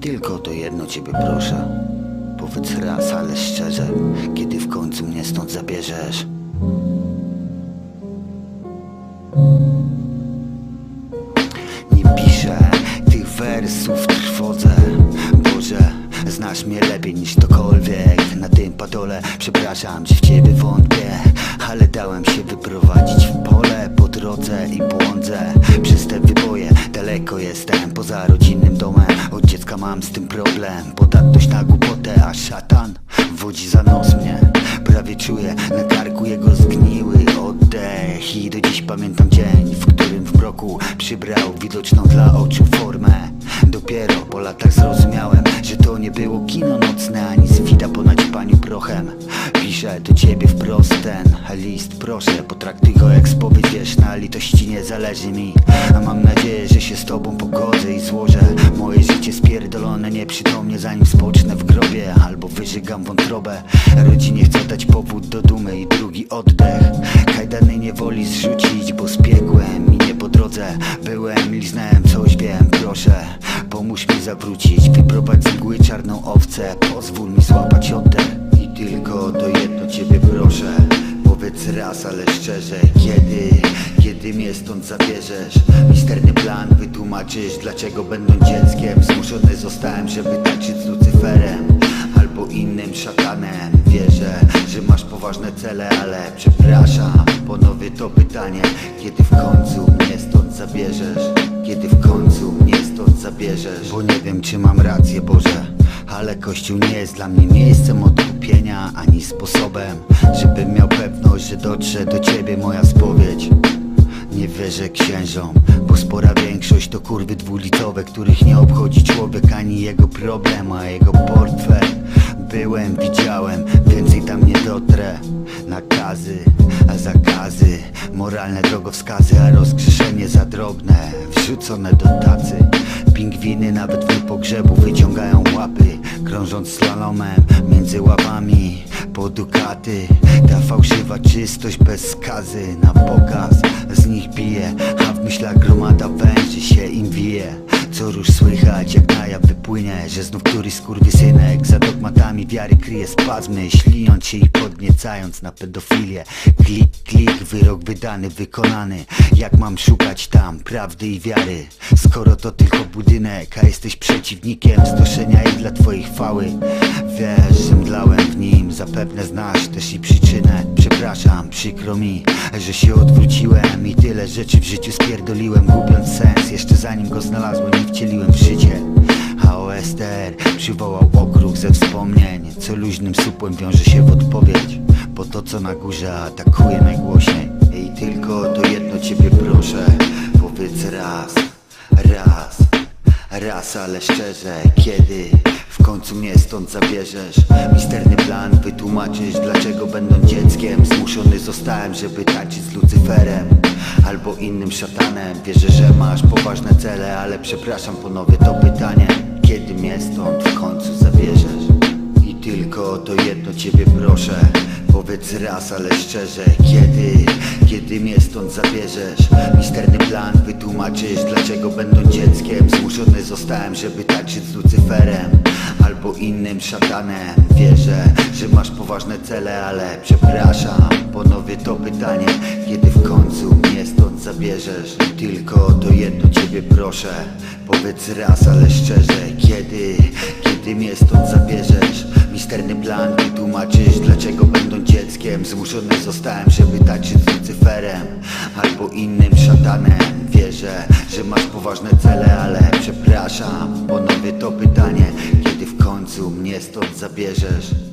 Tylko to jedno ciebie proszę. Powiedz raz, ale szczerze, kiedy w końcu mnie stąd zabierzesz. Nie piszę tych wersów trwodze Boże, znasz mnie lepiej niż padole przepraszam, że w ciebie wątpię Ale dałem się wyprowadzić w pole po drodze i błądzę. Przez te wyboje daleko jestem poza rodzinnym domem. Od dziecka mam z tym problem Podatność na głupotę, a szatan wodzi za nos mnie. Prawie czuję na karku jego zgniły oddech I do dziś pamiętam dzień, w którym w mroku przybrał widoczną dla oczu formę. Dopiero po latach zrozumiałem, że to nie było kino nocne Ani zwida po naćpaniu prochem Piszę do ciebie wprost ten list, proszę Potraktuj go jak spowiedź, na litości nie zależy mi. A mam nadzieję, że się z tobą pogodzę i złożę Moje życie spierdolone nieprzytomnie zanim spocznę w grobie Albo wyżygam wątrobę. Rodzinie chcę dać powód do dumy i drugi oddech. Kajdany niewoli zrzucić, bo spiekłem i nie po drodze. Byłem, liznałem coś, wiem, proszę Pomóż mi zawrócić, wyprowadź z mgły czarną owcę. Pozwól mi złapać oddech I tylko to jedno ciebie proszę. Powiedz raz, ale szczerze, kiedy, kiedy mnie stąd zabierzesz? Misterny plan wytłumaczysz, dlaczego będąc dzieckiem Zmuszony zostałem, żeby tańczyć z Lucyferem Albo innym szatanem. Wierzę, że masz poważne cele, ale przepraszam Ponowię to pytanie, kiedy w końcu mnie stąd ale Kościół nie jest dla mnie miejscem odkupienia Ani sposobem, żebym miał pewność, że dotrze do Ciebie moja spowiedź. Nie wierzę księżom, bo spora większość to kurwy dwulicowe Których nie obchodzi człowiek ani jego problem, a jego portfel. Byłem, widziałem, więcej tam nie dotrę. Nakazy, a zakazy Moralne drogowskazy, a rozgrzeszenie za drobne Wrzucone do tacy. Pingwiny nawet w pogrzebu wyciągają łapy Krążąc slalomem między łapami po dukaty. Ta fałszywa czystość bez skazy na pokaz. Z nich bije, a w myślach gromada węży się im wije. Co róż słychać, jak na jaw wypłynie Że znów któryś skurwysynek Za dogmatami wiary kryje spazmy Ślijąc się i podniecając na pedofilię. Klik, klik, wyrok wydany, wykonany. Jak mam szukać tam prawdy i wiary Skoro to tylko budynek A jesteś przeciwnikiem stoszenia i dla twojej chwały Wiesz, że mdlałem w nim Zapewne znasz też i przyczynę. Przepraszam, przykro mi, że się odwróciłem I tyle rzeczy w życiu spierdoliłem Gubiąc sens, jeszcze zanim go znalazłem i wcieliłem w życie. A OSTR przywołał okruch ze wspomnień Co luźnym supłem wiąże się w odpowiedź. Bo to co na górze atakuje najgłośniej. I tylko Raz, ale szczerze, kiedy w końcu mnie stąd zabierzesz? Misterny plan wytłumaczysz, dlaczego będąc dzieckiem Zmuszony zostałem, żeby tańczyć z Lucyferem Albo innym szatanem. Wierzę, że masz poważne cele, ale przepraszam ponownie to pytanie. Kiedy mnie stąd w końcu zabierzesz? I tylko to jedno ciebie proszę Powiedz raz, ale szczerze Kiedy, kiedy mnie stąd zabierzesz? Misterny plan wytłumaczysz Dlaczego będąc dzieckiem Zmuszony zostałem, żeby tańczyć z Lucyferem Albo innym szatanem. Wierzę, że masz poważne cele, ale przepraszam Ponowię to pytanie. Kiedy w końcu mnie stąd zabierzesz? Tylko to jedno ciebie proszę. Powiedz raz, ale szczerze Kiedy, kiedy mnie stąd zabierzesz dzieckiem Zmuszony zostałem, żeby tańczyć z Lucyferem Albo innym szatanem. Wierzę, że masz poważne cele, ale przepraszam Ponowię to pytanie Kiedy w końcu mnie stąd zabierzesz